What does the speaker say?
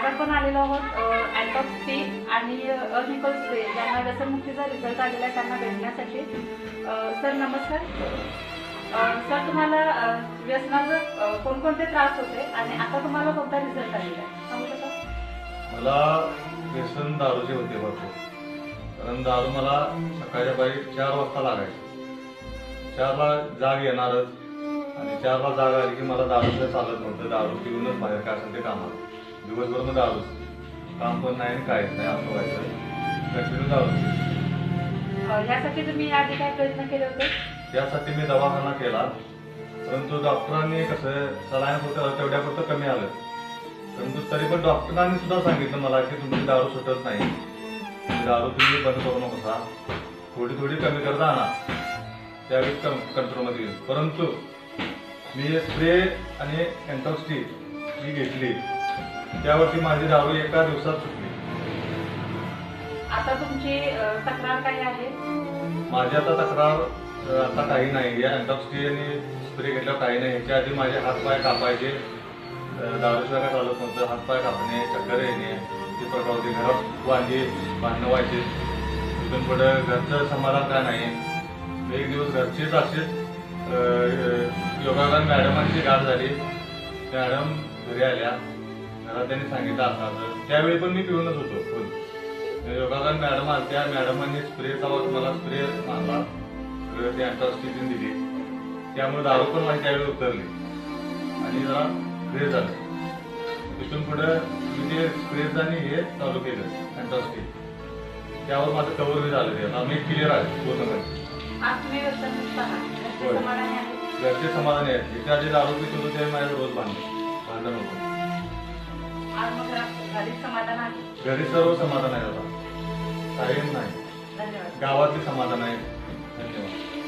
आज पण आलेलो आहोत अँटॉक्सी आणि अनिकल स्प्रे ज्यांना व्यसनमुक्तीचा रिझल्ट आलेला आहे त्यांना भेटण्यासाठी. सर नमस्कार. सर तुम्हाला व्यसनाचं कोणकोणते त्रास होते आणि आता तुम्हाला कोणता रिझल्ट आलेला आहे? सांगू शकता? मला व्यसन दारूचे होते भरपूर. कारण दारू मला सकाळच्या पाहिजे चार वाजता लागायची. चारला जाग येणारच. आणि चारला जाग आली की मला दारूचं चालत नव्हतं. दारू पिऊनच बाहेर काय असेल ते कामाला. दिवसभर मग दारूच काम पण नाही आणि काहीच नाही असं व्हायचं. कंटिन्यू दारू यासाठी तुम्ही आधी काय प्रयत्न केले होते? यासाठी मी दवाखाना केला. परंतु डॉक्टरांनी कसं सलाईन होतं तेवढ्यापुरतं कमी आलं. परंतु तरी पण डॉक्टरांनी सुद्धा सांगितलं मला की तुमची दारू सुटत नाही. दारू तुम्ही बंद करू नकोसा थोडी थोडी कमी करता आणा. त्यावेळी कं कंट्रोलमध्ये येईल. परंतु मी स्प्रे आणि एन्टॉक्सटी ही घेतली त्यावरती माझी दारू एका दिवसात सुटली. आता तुमची अ, तक्रार काय आहे? माझी आता तक्रार अ, आता काही नाही. या आणि स्प्रे घेतल्यावर काही नाही. ह्याच्या आधी माझे हातपाय कापायचे. अ, दारूशिवाय काय चालत नव्हतं. हातपाय कापणे चक्कर येणे ती प्रकार होती घरात वांगी भांडणं व्हायचे तिथून पुढं घरचं समाधान काय नाही? एक दिवस घरचीच अशीच अ, अ, योगागान मॅडमांची गाठ झाली. मॅडम घरी आल्या. घरात त्यांनी सांगितलं असं असं. त्यावेळी पण मी पिऊनच होतो फुल. योगागान मॅडम आलत्या मॅडमांनी स्प्रेचा मला स्प्रे मारला. सगळं ते अँटॉक्सिजन दिली. त्यामुळे दारू पण माझी त्यावेळी उतरली. आणि जरा फ्रेश झालं. तिथून पुढं मी ते स्प्रेच आणि हे चालू केलं अँटॉक्सिज त्यावर माझं कव्हर बी झालं ते आता मी क्लिअर आहे पूर्णपणे. घरचे समाधान आहे त्याच्या आधी दारू पित होतो ते माझ्या रोज भांडण भांडण होतं. आज मग घरात- घरी समाधान आहे? घरी सर्व समाधान आहे आता काही नाही. धन्यवाद. गावातले समाधान आहे. धन्यवाद.